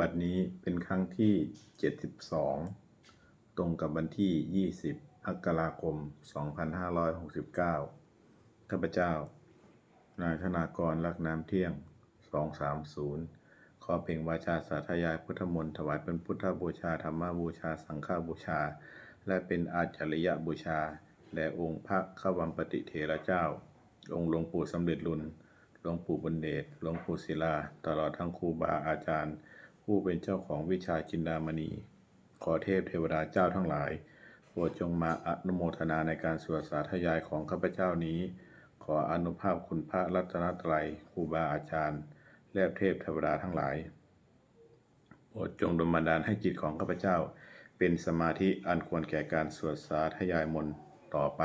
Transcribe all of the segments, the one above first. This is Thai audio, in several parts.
บัดนี้เป็นครั้งที่ 72 ตรงกับวันที่ 20อักราคม 2569 ข้าพเจ้า นายธนากรลักน้ำเที่ยง 230 ขอเพ่งวาจาสาธยายพุทธมนต์ถวายเป็นพุทธบูชาธรรมบูชา สังฆบูชา และเป็นอาจาริยบูชา แด่องค์พระขวัมปติเถระเจ้า องค์หลวงปู่สำเร็จลุนหลวงปู่บุญเดชหลวงปู่ศิลา ตลอดทั้งครูบาอาจารย์ ผู้เป็นเจ้าของวิชาจินดามณี ขอเทพเทวดาเจ้าทั้งหลายโปรดจงมาอนุโมทนาในการสวดสาธยายของข้าพเจ้านี้ ขออนุภาพคุณพระรัตนตรัยครูบาอาจารย์ และเทพเทวดาทั้งหลายโปรดจงดลบันดาลให้จิตของข้าพเจ้า เป็นสมาธิอันควรแก่การสวดสาธยายมนต์ต่อไป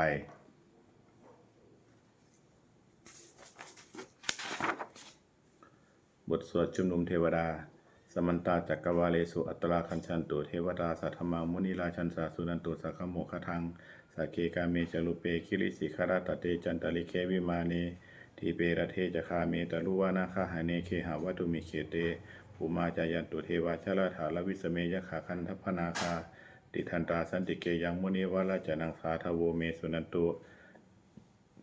บทสวดชุมนุมเทวดา มันตาจักรวาเลสุอัตตราคัญชันตุเทวดาสัทธมังมุนิราชันสาสุนันตุสักขโมคทังสักเกกาเมจลุเปคิริสิขาราตเตจันตลิเควิมาเนทีเประเทจคาเมตลุวานาคาหาเนเคหาวัตุมิเขเตภูมาจายันตุเทวาชลาถาลวิสเมยขาคันทพนาคาติทันตาสันติเกยังมุนิวาลาจนังสาทโวเมสุนันตุ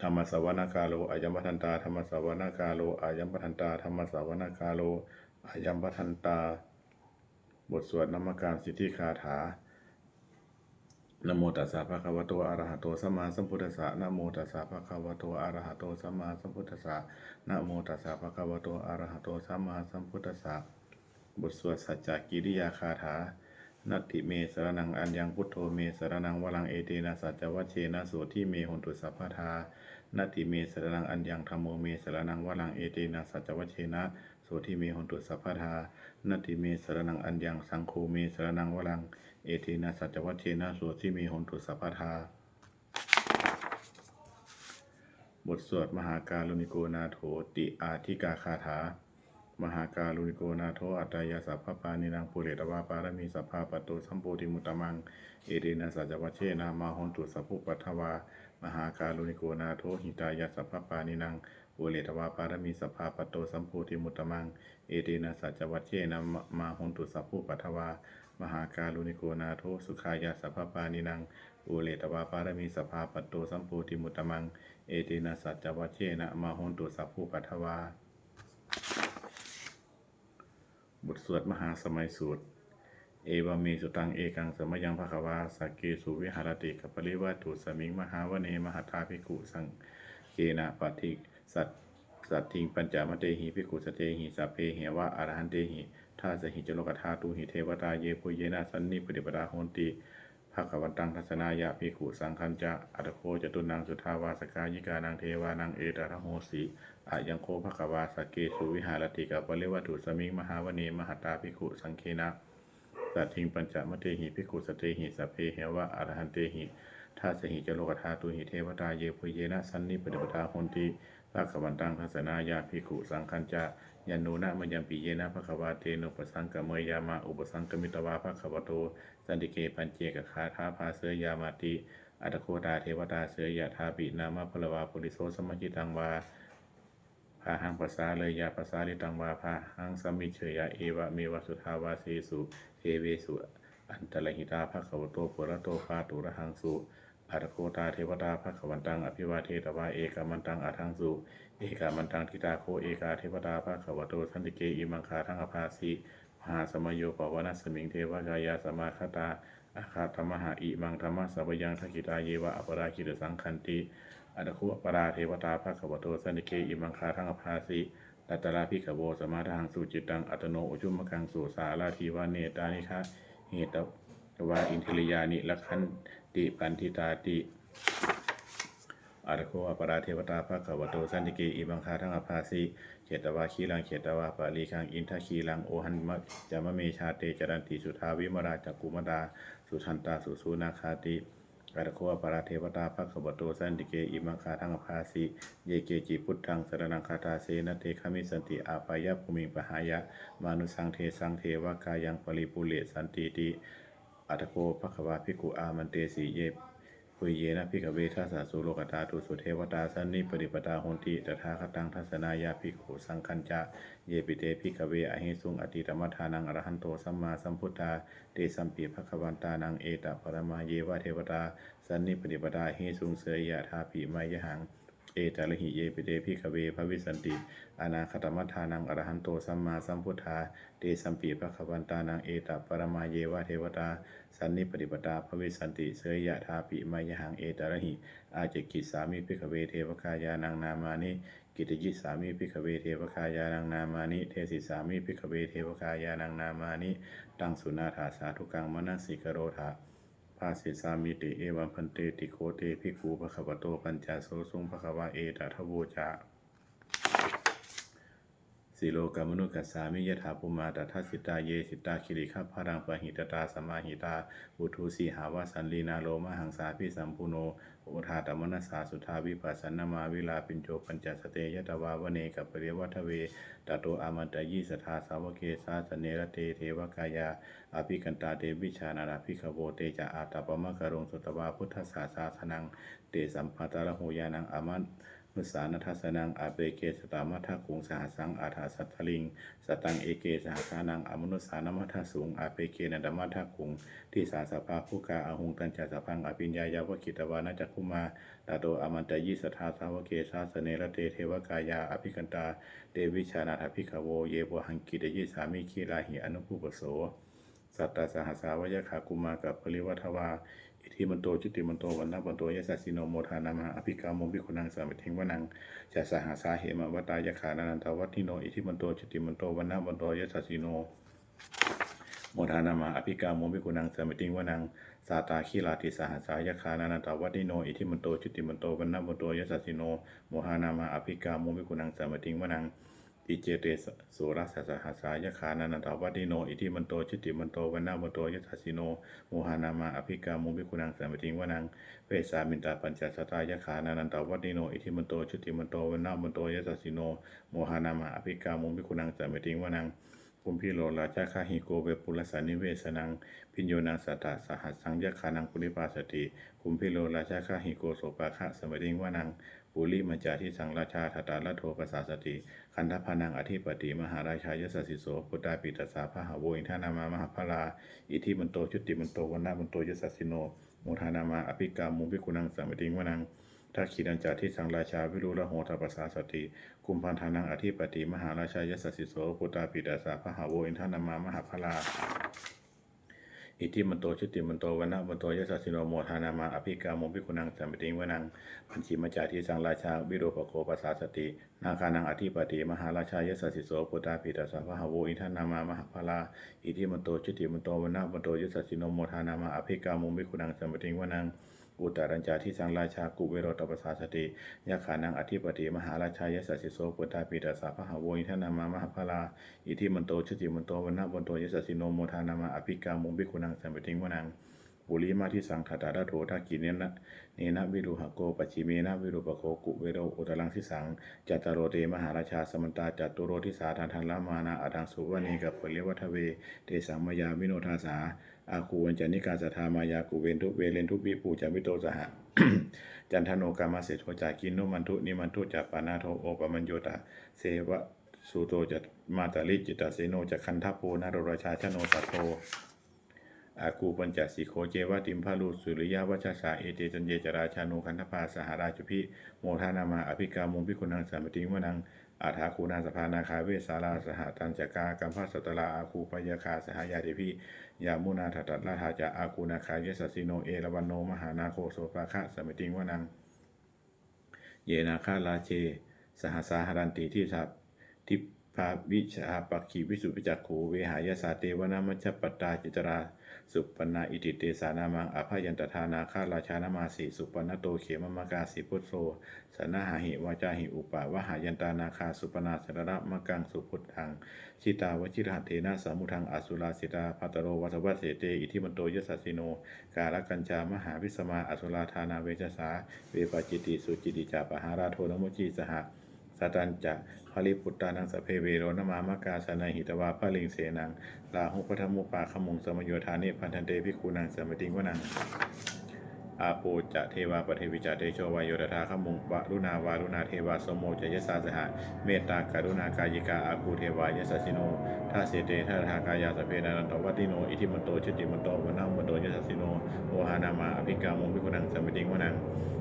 ธรรมสวนากาโลอายัมปทันตาธรรมสวนากาโลอายัมปทันตาธรรมสวนากาโล อายัมปทันตา บทสวดนมการสิทธิคาถานโมตัสสะภะคะวะโตอะระหะโตสัมมาสัมพุทธัสสะนโมตัสสะภะคะวะโตอะระหะโตสัมมาสัมพุทธัสสะนโมตัสสะภะคะวะโตอะระหะโตสัมมาสัมพุทธัสสะบทสวดสัจจกิริยาคาถา นัตถิเมสรนังอัญญังพุทโธเมสรนังวลังเอเตนะสัจจวัชเชนะโสทิเมหนตุสัพพทานัตถิเมสรนังอัญญังธรรมโมเมสรนังวลังเอเตนะสัจจวัชเชนะ โสทิเมหนตุสัพพทานัตถิเมสรนังอัญญังสังโฆเมสรนังวลัง เอเตนะสัจวัชเชนะโสทิเมหนตุสัพพทาบทสวดมหาการุณิโกนาโถติอาธิกาคาถา มหาการุณิโกนาโทอัตตายาสัพพปานินางปุเรตวาปารมีสัพพาปตโตสัมโพธิมุตมัง เอเดนะสัจวัชเชนามาหนตุสัพพุปัทวา มหาการุณิโกนาโทหิตายาสัพพปานินาง ปุเรตวาปารมีสัพพาปโตสัมโพธิมุตตมัง เอเดนะสัจวัชเชนามาหนตุสัพพุปัทวา มหาการุณิโกนาโทสุขายาสัพพปานินางปุเรตวาปารมีสัพพาปโตสัมโพธิมุตตมัง เอเดนะสัจวัชเชนะมาหนตุสัพพุปัทวา บทสวดมหาสมัยสูตรเอวาเมสุตังเอกังสมยังภควาสักเกสุวิหารติกัปริวัตุสมิงมหาวเนมหาทาภิกขุสังเกนะปฏิ สัตสัตทิงปัญจมเตหิภิกขุสเตหิสัพเพเหวะอรหันเตหิท่าสหิจโลกธาตุหิเทวตาเยปุเยนะสันนิปฏิปดาโหนติภควันตังทัศนายะภิกขุสังคัญจะอัตโคจตุนังสุทาวาสกายิกานังเทวานังเอตระโหสีอายังโคภควาสเกสุวิหารติกับปริวัตุสมิงมหาวเนมหาตาภิกขุสังเคนะสัตทิงปัญจมเตหิภิกขุสเตหิสัพเพเหวะอรหันเตหิท่าสหิจโลกธาตุหิเทวตาเยปุเยนะสันนิปฏิปทาโหนติ ภควันตังทัศนายาภิกขุสังคัญจะยันโนะมยัมปิเยนะภควาเตนุปสังกเมยามาอุปสังกมิตวาภควโตสันติเกปัญเจกคาถาภาเสยยามาติอัตโคตาเทวตาเสยยะทาปินามาพลวาปุริโสสมจิตังวาพาหังภาษาเลยยาภาษาลิตังวาพาหังสมิเชยะเอวะเมวสุทาวาเสสุเทเวสุอันตรหิตาภะคะวะโตปุระโตปาตุระหังสุ อัตโคตาเทวตาภะคะวันตังอภิวาเทตวาเอกามันตังอาทังสุเอกามันตังทิตาโคเอกาเทวตาภะคะวะโตสันติเกอิมังคาทังอภาสิมหาสมโยปวนาสมิงเทวกายาสมาคตาอาคาธรรมหาอิมังธรรมะสัพยังทักิตาเยวะอปราคิตสังคันติอัตคุปราเทวตาภะคะวะโตสันติเกอิมังคาทังอภาสิตัตราภิกขโวสมาทางสุจิตังอัตโนอุจุมกังสุสาราทีวาเนตานิคะเหตวาอินทิริยานิละคัน ติปันทิตาติอาตโคอปราเทวตาภะคะวะโตสันติเกอิบังคาทั้งอภาสิเขตวาคีลังเขตวาปาลีคังอินทคีลังโอหันมะจามะเมชาเตจรันติสุทาวิมราจักกุมดาสุทันตาสุสูนาคาติอาตโคอปราเทวตาภะคะวะโตสันติเกอิบังคาทั้งอภาสิเยเกจิพุทธังสรนังคาตาเสนเตคามิสันติอาปายะภูมิปหายะมานุสังเทสังเทวกายังปริปุเรสันติติ อัตโกภควาภิกขุอามันเตสีเยปุยเยนะพิกเวทัสสะสุโลกตาตุสุเทวตาสันนิปริปตาโหนติตถาคตังทัศนายาภิกขุสังคัญจะเยปิเตพิกเวอหิสุงอติตมัฏฐานังอรหันโตสัมมาสัมพุทธาเตสัมปีภควันตานังเอตปรมาเยวะเทวตาสันนิปริปตาหิสุงเสยยะธาปิมายหัง เอตาลหิเยปิเตพิกเวภวิสันติ อนาคตมัฏฐานังอรหันโตสัมมาสัมพุทธาเตสัมปีภควันตานังเอตปรมาเยวะเทวตา สันนิปฏิปตาภวิสันติเสยยะธาปิมายหังเอตระหิ อาจกิสามิพิกเวเทวคายานังนามานิกิตจิสามิพิกเวเทวคายานังนามานิ เทสิสามิพิกเวเทวคายานังนามานิ ตังสุนาถาสาธุกังมนัสสิกโรธาาสิสามิติเอวัมพันเตติโคเตภิกขุภควโตปัญจโสสุงภควาเอตทโวจา สิโลกามนุกัสสามิยถาปุมาตทัสิตาเยสิตาคิริขัพรังปะหิตตาสมาหิตาบุทูสีหาวาสันลีนาโลมหังสาพิสัมปุโนโอทาตมนัสสาสุทาวิปัสสนามาวิลาปิญโจปัญจสเตยตวาวเนกับปริวัทเวตโตอามันตยิสทาสาวเกสาสเนรเตเทวกายาอภิกันตาเตวิชานาราภิขโวเตจะอาตาปมะกรงสุตวาพุทธสาสาสนังเตสัมปัตตระโหยานังอามัน มุสานัทสนังอาเปเกสตามัทธกุงสหสังอาถาสัทธลิง สตังเอเกสหสานังอมนุสานมัทสูงอาเปเกนดมัทธกุงที่สาสภาผู้กาอาหุงตัญจสพังอภิญญายาวกิตวานาจักคุมาตาโตอมันตยิสทาสาวเกสาสเนระเตเทวกายาอภิกันตาเตวิชานาถภิกขโวเยโวหังกิตยิสามิคีลาหิอนุภูปโส สัตตาสหสาวยขากุมากับปริวัทวา อิทิมันโตจุติมันโตวันนะวันโตยสัสสิโนโมทานามาอภิกาโมภิกขุนังสามิทิงวนังจะสหาสาเหมวตายขานันทวัตทิโนอิทิมันโตจุติมันโตวันนะวันโตยสัสสิโนโมทานามาอภิกาโมภิกุนังสามิติงวนังสาตาคีลาติสหัสายคานานันตวัติโนอิทิมันโตจุติมันโตวันนะวันโตยสัสสิโนโมหานามาอภิกาโมภิกุนังสามิติงวนัง อิเจเตสุรัสสหัสายคานันตวัติโน อิทิมันโต ชิติมันโตวันนาวันโตยสัสสิโนโมหานามา อภิกาโมภิคุนังสามิติงวนังเวสามินตาปัญจสตายขานานันตวัติโน อิทิมันโต ชิติมันโตวันนาวันโตยสัสสิโนโมหานามา อภิกาโมภิคุนังสามิติงวนัง คุมพิโลราชาคาหิโกเวปุลสานิเวสนัง พิญโยนังสัตตสหัสสังยคานังปุริปาสติคุมพิโลราชาคาหิโกโสปาคะสมดิงวานังปุริมัจจาทิสังราชาทตาลโทปสาสติ คันธพานังอธิปติมหาราชายสสิโสพุทธาปิตสสาพหาโวอินทานามามหาพลาอิทิมันโตชุติมันโตวันนามันโตยสัสสิโนโมทานามาอภิกามุภิกุนังสมดิงวานัง ทักขีดัญจาที่สังราชาวิรุระโหตปัสสาสติกุมพันธานังอธิปติ มหาราชายสสิโสปุตตาปิดาสาพหาโวอินทานามามหาพลาอิทิมันโตชุติมันโตวันนะมันโตยสัสสิโนโมทานามาอภิกาโมภิกุนังสัมปติงวนังพันธิมจาที่สังราชาวิโรปโคปัสสาสติ นาคานังอธิปติมหาราชายสสิโสปุตตาปิดาสาพหาโวอินทานามามหาพลาอิทิมันโตชุติมันโตวันนะมันโตยสัสสิโนโมทานามาอภิกาโมภิกุนังสัมปติงวนัง อุตตรัญจาที่สังราชากุเวโรตปสาสติยะขานังอธิปติมหาราชายสัสสิโสปุตตาปิตาสาพหาโวอินทนามามหาพลาอิทิมันโตชุติมันโตวันนะวันโตยสัสสิโนโมทานามาอภิกามุงบิคุนังสัมปติงวนังบุรีมาที่สังขตาดาโถทักกิเนนะเนนะวิรุหโกปัจฉิเมนะวิรุปโคกุเวโรอุตรังสิสังจัตตาโรเตมหาราชาสมันตาจัตตุโรทิสาทานทันละมานาอดังสุวเนกับเปริวัทเวเตสังมยาวิโนทาสา อาคูวันจานิกาสัทธามายากุเวนทุเวเลนทุปิปูจามิโตสหะจันทโนกามาเสโทจากินโนมันทุนิมันทุจัปปานาโทโอปมัญโยตะเสวะสุโตจัตมาตาลิจิตาเสโนจักคันทัพโพนาโรราชาชโนตัตโตอากูปัญจสีโคเจวะติมพาลุสุริยาวัชสาเอเตจันเยจราชานุคันธพาสหราชุพิโมทานามาอภิกามุงพิคุนังสัมปติงวนัง อาถาคูนาสภานาคาเวสาราสหตันจกากัมพาสตลาอาคูปยาคาสหายาเดพิยามุนาถตัตลาทาจะอากูนาคาเยสสสิโนเอราวันโนมหานาโคโสภาคะสัมปติงวนัง เยนาคาลาเช สหสาหรันติที่สัพทิพาวิชาปักขีวิสุปิจักขูเวหายาสาเตวนามัจจปตตาจิตรา สุปนาอิติเตสานามังอภยันตทานาคาราชานามาสีสุปปนโตเขมมกาสีพุทโธสนาหาหิวาจาหิอุปาวหายันตานาคาสุปนาสระมะกังสุพุทธังชิตาวชิรหัตเถนะสามุทังอสุราสิตาพัตโรวัสวัสเสเตอิทิมันโตยสัสสิโน กาลกัญจามหาวิสมาอสุราธานาเวชสาเวปจจิติสุจิติจาปหาราโทนโมจีสหะ สัตันจะพลิปุตตานังสเพเวโรนมามกาสนาหิตวาพระลิงเสนังลาหุปทมุปาขมุงสมโยธานิพันธันเตพิคูนังสมติงวนัง อาปูจะเทวาปเทวิจะเตโชวายโยตถาขมุงวะรุณาวารุณาเทวาสมโมจยสาสหะเมตตากรุณากายิกาอาคูเทวายสสสิโนท่าเสเตท่าทากายาสเพนานันตวัตติโนอิทิมันโตชิติมันโตวนามันโตยสสสิโนโอหานามาอภิกามุวิคุนังสัมมิติงวนัง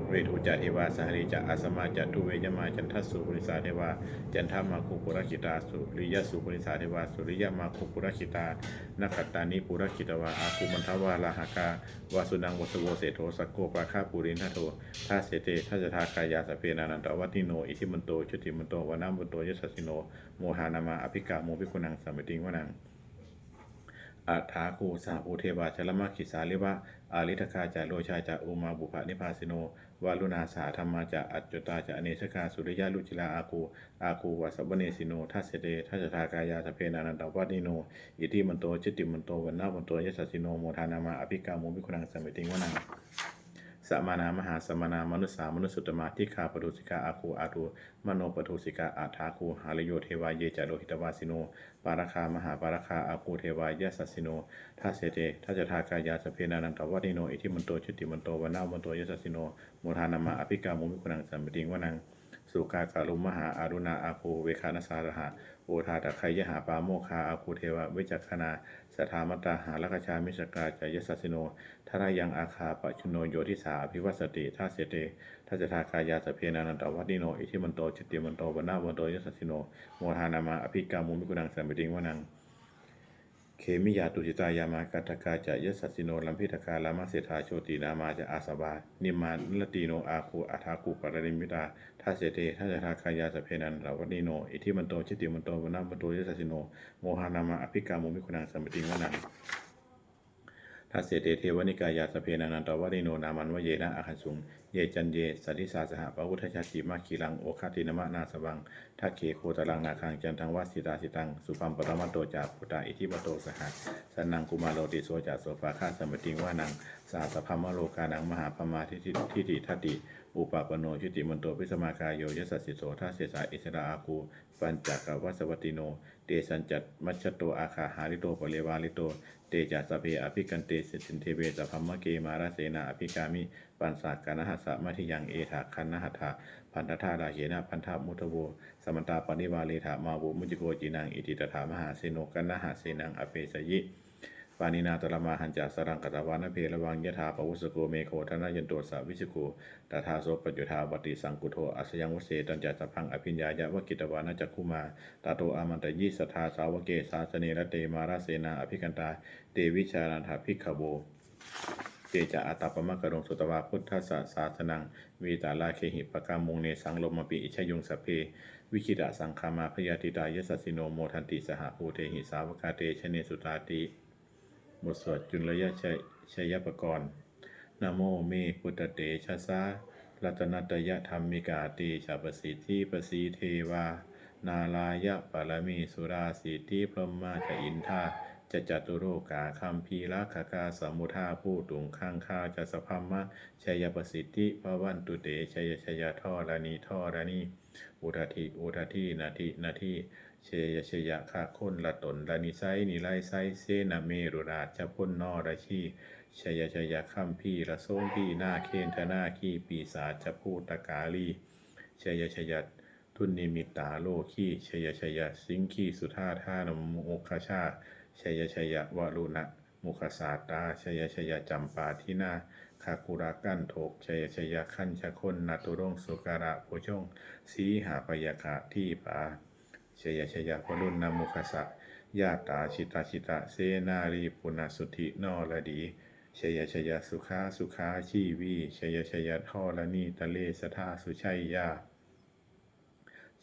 เวทุจะเทวาสหริจะอาสมาจะทุเวยมาจันทัสสุปุริสาเทวาจันทามาคุปุรคิตาสุริยสุปุริสาเทวาสุริยมาคุปุรคิตานักขตานิปุรคิตวาอาคุมันทวาลาหากาวาสุนังวัสโวเศโทสกโกปราคาปุรินทโทท่าเสเตท่าจะทากายาสเปนานันตวัติโน อิทิมันโตชุติมันโตวนามันโตยสสสิโน โมหานามาอภิกาโมภิคุนังสัมมิติงวนังอัฏฐาคูสาภูเทวาชลมะขิสาลิวะอาลิทกาจาโลชาจาอุมาบุภานิพาสิโน วาลุนาสาธรรมาจะอัจจตาจะอเนชกาสุริยะลุจิลาอาคูอาคูวัสบเนสิโนทัสเดทัสทากายาสเพนานันตวัตนิโนอิติมันโตจิตติมันโตวันนามันโตยสสสิโนโมทานามาอภิกามุมิคุณังสัมมิติงวนัง สมานามหาสมานามนุษสามนุสุตมาทิคาปทุสิกาอาคูอาทูมโนปทุสิกาอาทาคูหาลโยเทวาเยจาโลหิตวาสิโน ปาราคามหาปาราคาอาคูเทวายะสัสิโนทัสเสเตทัจจทากายาสเพนานันตวัติโนอิทิมันโตชุติมันโตวนาวันโตยะสัสิโนโมทานามาอภิกามุมิคุนังสัมปติงวนังสุกาการุมหาอารุณาอาภูเวคานสารหะโอทาตะไคยหาปาโมคาอาคูเทวะเวจักขณา สถามตาหาลกชามิสกาจายสัสสิโนทารายังอาคาปะชุโนโยทิสาอภิวัสติทัสเสเตทัจทากายาสเพนานันตวัติโน อิทิมันโตจิติมันโตวนาวันโตยสัสสิโนโมทานามาอภิกามุมิกุนังสัมปติงวนังเขมิยาตุจิตายามากัตกาจะยสัสสิโนลัมพิตกาลามาเสธาโชตินามาจะอาสบานิมานลตีโนอาคูอาทาคูปาริมิตา ทัสเสเตทัสสะทาคายาสเพนันลาวนิโน อิทิมันโต ชิติมันโตวนามันโตยสัสสิโน โมหานามาอภิกามุมิคุนังสัมปติงวนังทัสเสเตเทวนิกายาสเพนันันตวัติโน นามันวเยนะอาคันสุง เยจันเยสัทธิสาสหปะวุทธชาติมาคีลัง โอคาตินมะนาสวังทักเคโคตรังนาคังจันทังวาสิตาสิตัง สุปัมปตมัตโตจาปุตตาอิทิมโตสหะสันนังกุมารโลติโสจาโสภาคาสัมปติงวานังสาสพัมมโลกานังมหาพมาทิทิทิติทัตติ อุปปปโนชุติมันโตพิสมากายโยยสัสสิโสทัสเสสาอิสราอาคูปัญจกวัสวัติโน เตสัญจัตมัชโตอาคาหาริโตปเลวาลิโต เตจัสสพเพอภิกันเตสิสินเทเวสพัมมะเกมาราเสนาอภิกามิ ปันสากานหัสสะมัทิยังเอถาคันนหัตถะพันธทาราเหนะพันธามุทโวสมันตาปณิวาเลถามาบุมุจิโกจินังอิติตถามหาเสโนกันนหาเสนังอเปสยิ ปานินาตระมาหันจาสรังกตวานเพระวังยะถาปวุสโกเมโคธนยันโตสาวิชโกตถาโสปัจจุธาปฏิสังกุโทอัสยังวเสตัญจสัพพังอภิญญายะวกิตวานาจักคุมาตาโตอามันตยิสทธาสาวเกสาสเนระเตมาราเสนาอภิกันตาเตวิชานันทาภิกขโวเตจะอาตาปมะกะรงสุตวาพุทธสสศาสนังวีตาลาเคหิปกามุงเนสังลมปิอิชยุงสเพ วิคิดาสังคามาพยาติตายสัสสิโนโมทันติสหภูเทหิสาวกาเตชเนสุตาติ บทสวดจุลยชัยชัยปกรณ์นโมเมพุทธเตชะสารัตนัตยธรรมิกาติชาปสิทธิปสีเทวา นาลายะปรมีสุราสิทธิพรหมาจะอินทาจะจัตุโรกาคัมพีราคกาสมุทาผู้ตุงข้างข้าจะสพัมมะชัยประสิทธิพระวันตุเตชัยชัยท่อรานีท่อรานีอุทาทิอุทาทินาทินาทิ เชยชยะคะคนละตนละนิไซนิไลไซเซนะเมรุราชจะพ้นนอระชีชยชยะคัมพี่ละโซงพี่หน้าเคนธนาคีปีศาจจะพูตกาลีชยชยะทุนนิมิตาโลคีชยชยะสิงคีสุธาธานมุขชาชยชยะวรุณะมุขสาตาชยชยะจำปาทินาคาคุรากันโถกชยชยะขันชะคนนาตุรงสุการะโพชงสีหาปยาคะที่ปา ชยชยพรุณนามุขสะญาตาชิตาชิตะเสนารีปุณสุธินอระดีชยชยสุขาสุขาชีวีชยชยท่อระนีทะเลสทาสุชัยยา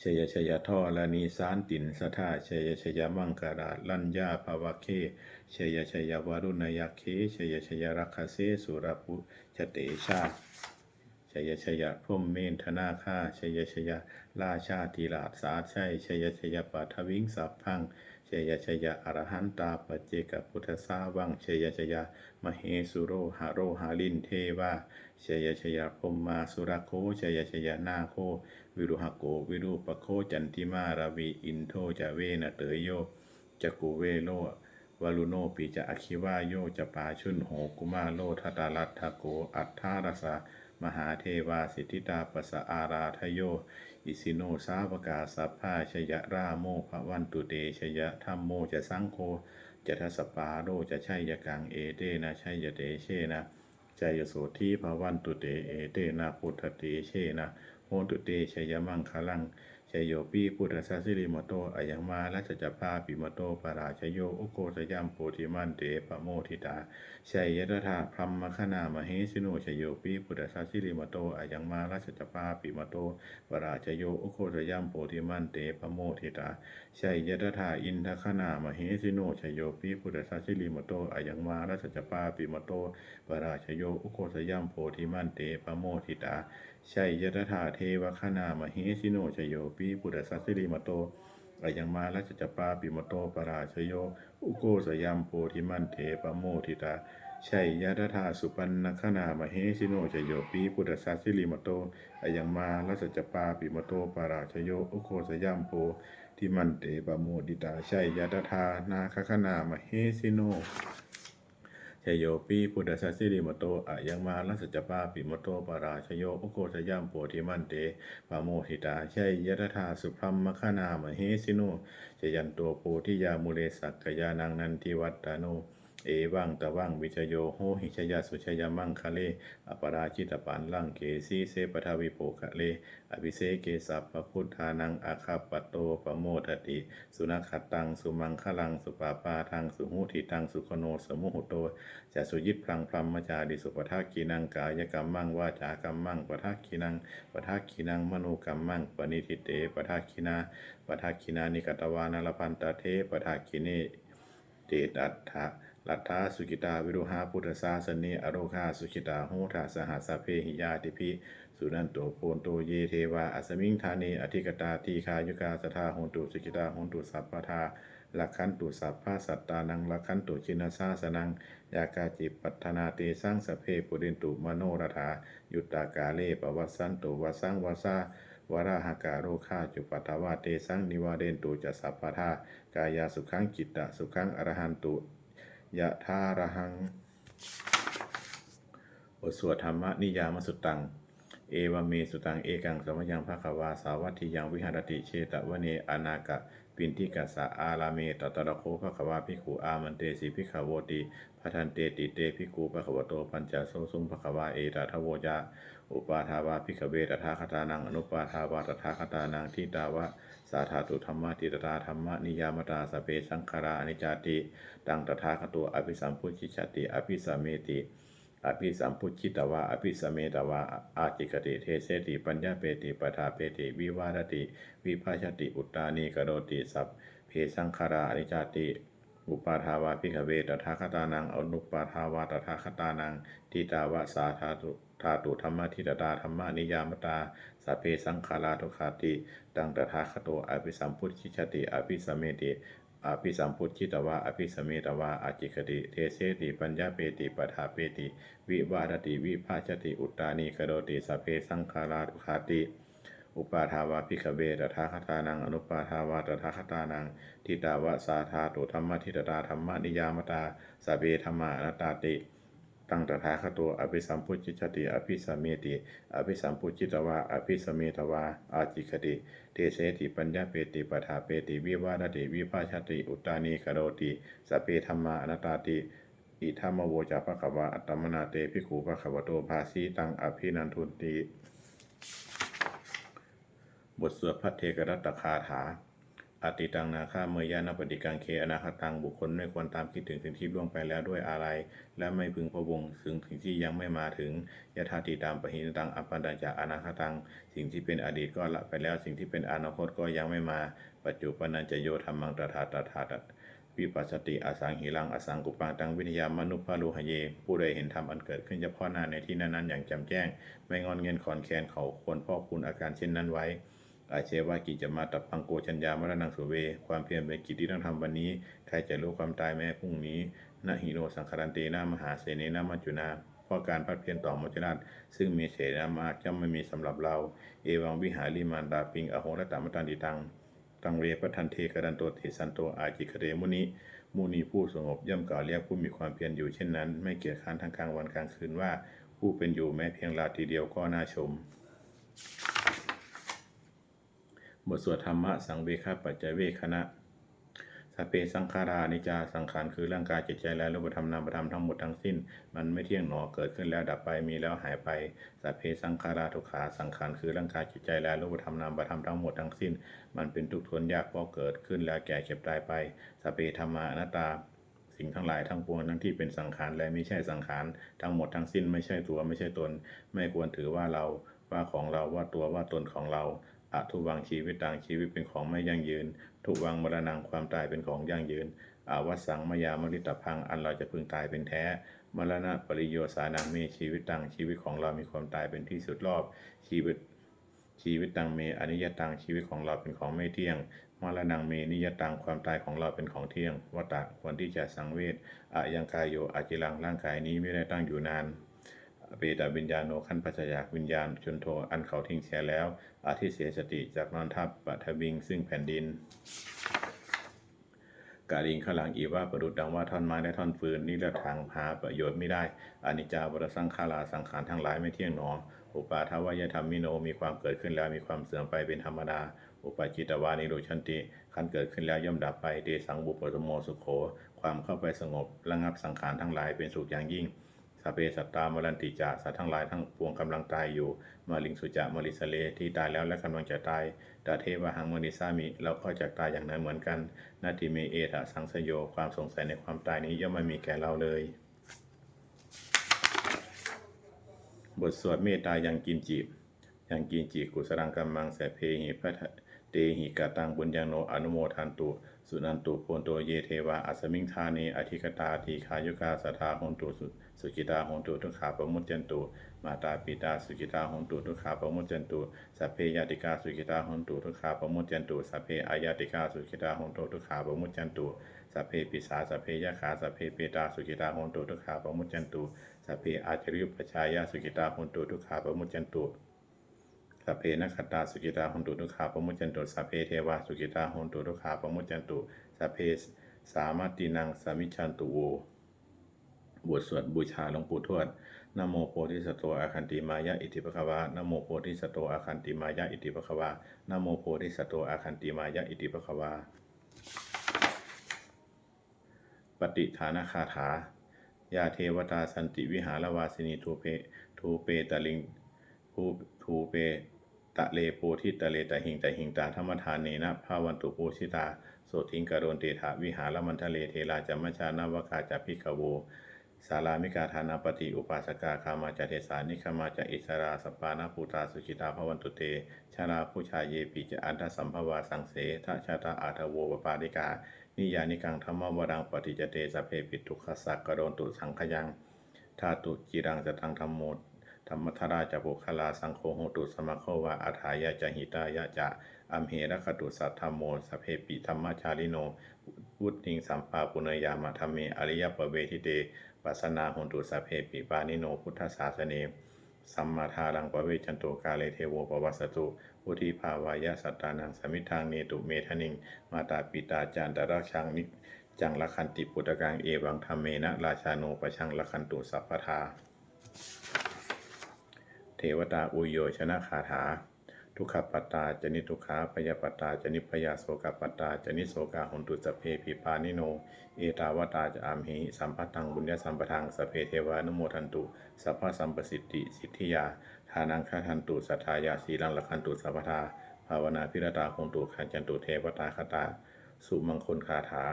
ชยชยท่อระนีสานตินสทาชยชยมังกราลัญญาภวะเคชยชยวารุณยเคชยชยรักขเสสุรปุชเตชา ชยชยพรมเมนธนาคาชยชยราชาธิราชสาชัยชยชยปัทวิงสัพพังชยชยอรหันตาปเจกพุทธสาวังชยชยมเหสุโรหะโรหาลินเทวาชยชยพรหมาสุรโคชยชยนาโค วิรุหโกวิรูปโคจันติมาราวีอินโทจะเวนะเตยโยจักกุเวโลวลุโนปิจะอคิวาโยจะปาชุนโหกุมาโลทตาลัตทโกอัฏฐารสะ มหาเทวาสิทธิตาปสะอาราทโย อิสิโนสาวกาสัพพาชยราโมภวันตุเตชยธรรมโมจะสังโคจะทัสปาโรจะชัยยกังเอเตนะชัยยเตเชนะใจยโสทีภวันตุเตเอเตนะพุทธเตเชนะโหตุเตชยมังคลัง ชยโยปีพุทธสัสสิริมโตอายังมาแลัจจปาปิมโตปราชโยโอโกสยัมโพธิมันเตปะโมทิตาชัยยตถาพรหมคณามเหสิโนชยโยปีพุทธสัสสิริมโตอายังมาแลัจจปาปิมโตปราชโยโอโกสยัมโพธิมันเตปะโมทิตาชัยยตถาอินทคณามเหสิโนชยโยปีพุทธสัสสิริมโตอายังมาแลัจจปาปิมโตปราชโยโอโกสยัมโพธิมันเตปะโมทิตาชัยยตถาเทวคณามเหสิโนชยโยปีีพุทธสัสสิริมโตอายังมาลัจจปาปิมโตปราชโย อุโกสยัมโพธิมันเทปโมทิตาชัยยตถาสุปันนคณามเหสิโนชโยปีพุทธสัสสิริมโตอายังมาลัจจปาปิมโตปราชโยอุโกสยัมโพธิมันเตปโมทิตาชัยยตถานาคคณามเหสิโน ชยโยปีพุทธสัสสิริมโตอะยังมาลัสจัปาปิมโตปาราชโยโอโคชยามโพธิมันเตปาโมหิตาชัยยะธาสุพรมมคณามเหสิโนชยันตัวโพธิยามุเลสักกยานังนันทิวัตตานุ เอวังตะวังวิชโยโหหิชยาสุชยามังคะเลอปราชิตปันลังเกสีเสปทาวิโปคะเล อภิเสเกสัพพพุทธานังอาคาปโตปโมทติ สุนัขขตังสุมังคลังสุปาปาทังสุหุทิตังสุขโนสมุหุโตจะสุยิพลังพลัมมจาดิสุปทักขีนังกายกรรมมังวาจากรรมมังปทักขีนังปทักขีนังมโนกรรมมังปณิทิเตปทักขีนาปทักขีนานิกตวานารพันตเทปทักขีเนเตตัตถะ ลัทธาสุกิตาวิรุหาพุทธศาสเนอโรคาสุขิตาโหทาสหัสเพหิยาติพิสุนันโตโพนโตเยเทวาอัสมิงธาเนอธิกตาทีคายุกาสทาโหนตุสุกิตาโหนตุสัพพทาลักขันตุสัพพะสัตตานังลักขันตุชินสาสนังยากาจิปัฒนาเตสังสเพปุรินตุมโนรถายุตตากาเลปวัสสันตุวสังวาสาวราหากาโรคาจุปัตวาเตสังนิวาเดนตุจะสัพพทากายาสุขังจิตตะสุขังอรหันตุ ยะทาระหังบทสวดธรรมนิยามสุตัง เอวเมสุตัง เอกังสมยังภะควาสาวัตถิยังวิหารติเชตวเนอนากะ ปินทิกัสสะอาลาเมตตระโคภะควาภิขุอามันเตสิภิขโวติพัทันเตติเตภิกขุภะควโตปัญจโสสุงภะควาเอตทะโวจาอุปาทาวาภิขเวตถาคตานังอนุปาทาวาตถาคตานังทิตาวะ สาธาตุธรรมะติตตาธรรมะนิยามตาสเปสังขาราอนิจจติ ตังตถาคตัวอภิสัมพุชิชติอภิสัมเมติอภิสัมพุชิตวะอภิสมเมตวะอาจิกติเทเสติปัญญาเปติปทาเปติวิวารติ วิภาชติอุตตานีกโรติสัพเพสังขาราอนิจจติ อุปาทาวาพิกเวตถาคตานังอนุปาทาวาตถาคตานังทิตาวะสาธาตุธาตุธรรมะทิตตาธรรมะนิยามตาสัพเพสังขาราทุกขาติตังตถาคโตอภิสัมพุทธิชติอภิสมเมติอภิสัมพุทธิตวะอภิสมเมตวะอาจิกติเทเสติปัญญาเปติปทาเปติ วิวารติวิภาชติอุตตานีกโรติสัพเพสังขาราทุกขาติ อุปาทาวาพิกเวตถาคตานังอนุปาทาวาตถาคตานังทิตาวะสาธาตุธรรมะทิตตาธรรมะนิยามตาสเพธรรมานตาติตั้งตถาคตัวอภิสัมพุจิชติอภิสเมติอภิสัมพุจิตวะอภิสเมตวะอาจิคติเทเสติปัญญาเปติปทาเปติวิวารติวิภาชติอุตานีกโรติสเพธรรมานตาติอิทัมมโวจาภะควะอัตมนาเตภิกขุภะควโตภาสีตังอภินันทุนติ บทสวดพระเทกรัตคาถาอติตังนาคาเมยยานปฏิกังเคอนาคตังบุคคลไม่ควรตามคิดถึงสิ่งที่ล่วงไปแล้วด้วยอะไร และไม่พึงพะวงถึงสิ่งที่ยังไม่มาถึงยถาติตามปหินตังอัปปันจาอนาคตัง สิ่งที่เป็นอดีตก็ละไปแล้ว สิ่งที่เป็นอนาคตก็ยังไม่มา ปัจจุปันจะโยธรรมังตถาตถาตวิปัสสติอสังหิรังอสังกุปังตังวินิยามนุปพาลูหเย ผู้ใดเห็นธรรมอันเกิดขึ้นเฉพาะหน้าในที่นั้นๆอย่างแจ่มแจ้ง ไม่งอนเงินขอนแคนเขาควรพ่อคุณอาการเช่นนั้นไว้ อาเชวากิจะมาตับปังโกชัญญามรณังสุเว ความเพียรเป็นกิจที่ต้องทำวันนี้ใครจะรู้ความตายแม้พรุ่งนี้นะหิโนสังคารันเตนามหาเสเนนามัจจุนาเพราะการพัดเพียรต่อมจราชซึ่งมีเสนามากย่อมไม่มีสำหรับเรา เอวังวิหาริมานดาปิงอโหรตามตันติตังตังเรปทันเทกรันโตติสันโตอาจิคเรมุนิมุนีผู้สงบย่อมกล่าวเรียกผู้มีความเพียรอยู่เช่นนั้น ไม่เกียจค้านทั้งกลางวันกลางคืนว่า ผู้เป็นอยู่แม้เพียงราตรีเดียวก็น่าชม บทสวดธรรมะสังเวคปัจจเวคณะสพเปสังขารานิจาสังขารคือร่างกายจิตใจและรูปธรรมนามธรรมทั้งหมดทั้งสิ้น มันไม่เที่ยงหนอเกิดขึ้นแล้วดับไปมีแล้วหายไปสพเพสังขาราทุกขาสังขารคือร่างกายจิตใจและรูปธรรมนามธรรมทั้งหมดทั้งสิ้น มันเป็นทุกข์ทนยากเพราะเกิดขึ้นแล้วแก่เจ็บตายไปสพเพธรรมานัตตาสิ่งทั้งหลายทั้งปวงทั้งที่เป็นสังขารและไม่ใช่สังขารทั้งหมดทั้งสิ้นไม่ใช่ตัวไม่ใช่ตน ไม่ควรถือว่าเราว่าของเราว่าตัวว่าตนของเรา อทุวังชีวิตต่างชีวิตเป็นของไม่ยั่งยืน ทุวังมรณงความตายเป็นของยั่งยืนอาวัสังมายามริตพังอันเราจะพึงตายเป็นแท้ มรณะปริโยสานังเมชีวิตตังชีวิตของเรามีความตายเป็นที่สุดรอบชีวิตชีวิตตังเมอนิยตังชีวิตของเราเป็นของไม่เที่ยง มรณังเมนิยตังความตายของเราเป็นของเที่ยงวัตตะควรที่จะสังเวชอะยังกายโยอาจิลังร่างกายนี้ไม่ได้ตั้งอยู่นาน เปตาวิญญาโนขันปัจจยากวิญญาณจนโทอันเขาทิ้งเสียแล้ว อาทิเสียสติจากนอนทับปัทวิงซึ่งแผ่นดินกาลิงขลังอีว่าประดุดดังว่าท่อนไม้และท่อนฟืนนี่ละทางหาประโยชน์ไม่ได้อนิจจาวรสังขาราสังขารทั้งหลายไม่เที่ยงหนอ อุปาทวายธรรมมิโนมีความเกิดขึ้นแล้วมีความเสื่อมไปเป็นธรรมดา อุปาจิตวานิโรชันติขันเกิดขึ้นแล้วย่อมดับไปเดสังบุปปสมโมสุโข ความเข้าไปสงบระงับสังขารทั้งหลายเป็นสุขอย่างยิ่ง สพเปสัตตามรันติจาสัตว์ทั้งหลายทั้งปวงกำลังตายอยู่มาลิงสุจะมาริสเลที่ตายแล้วและกำลังจะตายดาเทวหังมณิสามิ เราก็จะตายอย่างนั้นเหมือนกันนาทิเมเอทะสังสโยความสงสัยในความตายนี้ย่อมไม่มีแก่เราเลยบทสวดเมตตายังกินจิยังกินจิกุสรังกัมมังแสเพหิพระเตหิกาตังบุญญาโนอนุโมทันตุ สุนันตุโพนโตเยเทวาอัสมิงธาเนอธิกตาทีขายุกาสทาหนตุสุ สุกิตาหนตุทุกขาปมุจจันตุมาตาปิตาสุกิตาหนตุทุกขาปมุจจันตุสัพเพยาติกาสุกิตาหนตุทุกขาปมุจจันตุสัพเพอายาติกาสุกิตาหนตุทุกขาปมุจจันตุสัพเพปิสาสัพเพยะขาสัพเพเปตาสุกิตาหนตุทุกขาปมุจจันตุสัพเพอาจริยุปชายาสุกิตาหนตุทุกขาปมุจจันตุสัพเพนัคขตาสุกิตาหนตุทุกขาปมุจจันตุสัพเพเทวาสุกิตาหนตุทุกขาปมุจจันตุสัพเพสามัตตินังสามิจฉันตุโว บทสวดบูชาหลวงปู่ทวดนโมโพธิสัตว์อาคันติมายะอิติปะคะวานโมโพธิสัตว์อาคันติมายะอิติปะคะวานโมโพธิสัตว์อาคันติมายะอิติปะคะวาปฏิฐานคาถายาเทวตาสันติวิหารวาสินีทูเปทูเปตะลิงภูทูเปตะเลโพธิตะเลตะหิงตะหิงตาธรรมทานเนนะภาวันตุปูชิตาโสทิงกโรนเตถาวิหารมันทะเลเทลาจัมมชานาวกาจาพิกโว สารามิกาธานาปฏิอุปาสกาคามาจเทสานิคามาจอิสราสปานาภูตาสุจิตาภวันตุเต ชาลาผู้ชายเยปิจะอันทสัมภวาสังเสทชาตาอาทโวปปาริกา นิยานิกังธรรมวรังปฏิจเตสเพปิทุขสักกะโดนตุสังขยังธาตุจิรังจะตังธรรมโมธรรมทราจะบุคลาสังโฆโหตุสมะโควาอัฏายะจะหิตายะจะอัมเหระคตุสัทธรรมโมสเพปิธรรมชาลิโนวุติงสัมปาปุเนยามะธรรมเมอริยปเวทิเต ปัสนาหนตุสพเพปิปานิโนพุทธศาสเนสัมมาทารังปะเวชันโตกาเลเทโวปวัสสตุพุทธิภาวายะสัตตานังสมิทางเนตุเมทนิง มาตาปิตาจารตราชังนิจังละคันติปุตตะกังเอวังธรรมเมนะราชาโนปชังละคันตุสัพพทา เทวตาอุโยชนะคาถา ทุกขปัตตาจนิทุกขาปยาปัตตาจนิพยาโสกปัตตาจนิโสกาหนตุสเพปิปานิโน เอตาวตาจะอามหิสัมปัตังบุญญาสัมปทังสเพเทวานโมทันตุสัพพะสัมปสิทธิสิทธิยาทานังคาทันตุสัทธายาสีลังละคันตุสัพพทาภาวนาพิรตาคงตุขันจันตุเทวตาคตา สุมังคลคาถา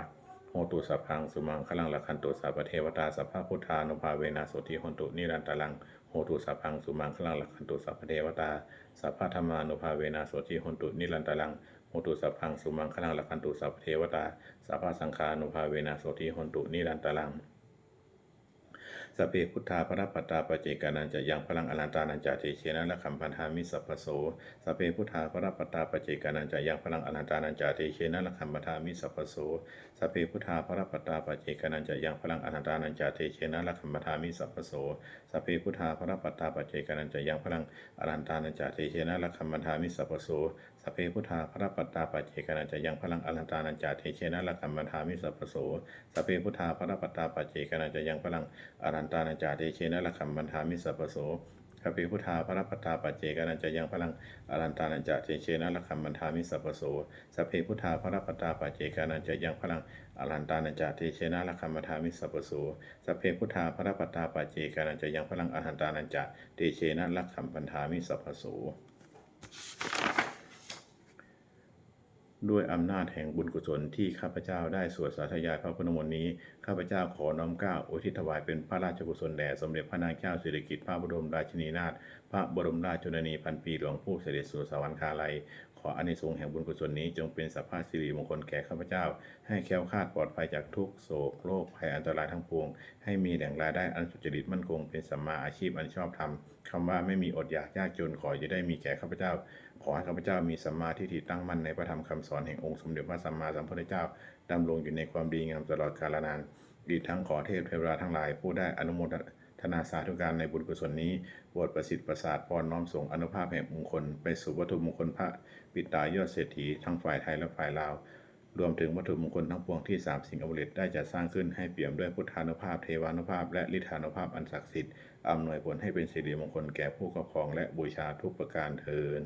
โหตุสัพพังสุมังคลังละคันตุสัพเทวตาสัพพะพุทธานุภาเวนะโสติหนตุนิรันตลัง โหตุสัพพังสุมังคลังหลักขันตุสัพพเทวตาสัพพะธรรมานุภาเวนาโสติหนตุนิรันตลังโหตุสัพพังสุมังคลังหลักขันตุสัพพเทวตาสัพพะสังฆานุภาเวนาโสติหนตุนิรันตลัง สพเพพุทธาพระปัตตาปเจกานันจะยังพลังอนันตานันจะเทเชนะละคัมพันธามิสัพพโสสพเพพุทธาพระปัตตาปเจกานันจะยังพลังอนันตานันจะเทเชนะละคัมพันธามิสัพพโสสพเพพุทธาพระปัตตาปเจกานันจะยังพลังอนันตานันจะเทเชนะละคัมพันธามิสัพพโสสพเพพุทธาพระปัตตาปเจกานันจะยังพลังอนันตานันจะเทเชนะละคัมพันธามิสัพพโสส เพพุทธาพระปัตตาปัจเจกนันจะยังพลังอรันตานันจาเทเชนะละกัมมันธามิสัพโสสัพเพพุทธาพระปัตตาปัจเจกนันจะยังพลังอรันตานันจาเทเชนะละกัมมันธามิสัพโสสัพเพพุทธาพระปัตตาปัจเจกนันจะยังพลังอรันตานันจาเทเชนะละกัมมันธามิสัพโสสัพเพพุทธาพระปัตตาปัจเจกนันจะยังพลังอรันตานันจาเทเชนะละกัมมันธามิสัพโสสัพเพพุทธาพระปัตตาปัจเจกนันจะยังพลังอรันตานันจาเทเชนะละกัมมันธามิสัพพโส ด้วยอำนาจแห่งบุญกุศลที่ข้าพเจ้าได้สวดสาธยายพระพุทธมนต์นี้ ข้าพเจ้าขอน้อมเกล้าอุทิศถวายเป็นพระราชกุศลแด่สมเด็จพระนางเจ้าสิริกิติ์พระบรมราชินีนาถพระบรมราชชนนีพันปีหลวงผู้เสด็จสู่สวรรคาลัย ขออานิสงส์แห่งบุญกุศลนี้จงเป็นสัพพะสิริมงคลแก่ข้าพเจ้า ให้แคล้วคลาดปลอดภัยจากทุกโศกโรคภัยอันตรายทั้งปวง ให้มีแหล่งรายได้อันสุจริตมั่นคงเป็นสัมมาอาชีพอันชอบธรรมคำว่าไม่มีอดอยากยากจนขอจะได้มีแก่ข้าพเจ้า อให้ข้าพเจ้ามีสัมมาทิฏฐิตั้งมั่นในพระธรรมคำสอนแห่งองค์สมเด็จพระสัมมาสัมพุทธเจ้าดำรงอยู่ในความดีงามตลอดกาลนานอีกทั้งขอเทพเทวดาทั้งหลาย ผู้ได้อนุโมทนาสาธุการในบุญกุศลนี้โปรดประสิทธิ์ประสาทพรน้อมส่งอนุภาพแห่งมงคล ไปสู่วัตถุมงคลพระปิตายอดเศรษฐีทั้งฝ่ายไทยและฝ่ายลาวรวมถึงวัตถุมงคลทั้งปวงที่สามสิ่งอมฤตได้จัดสร้างขึ้นให้เปี่ยมด้วยพุทธานุภาพเทวานุภาพและฤทธานุภาพอันศักดิ์สิทธิ์อำนวยผลให้เป็นสิริมงคลแก่ผู้ครอบครองและบูชาทุกประการเทิน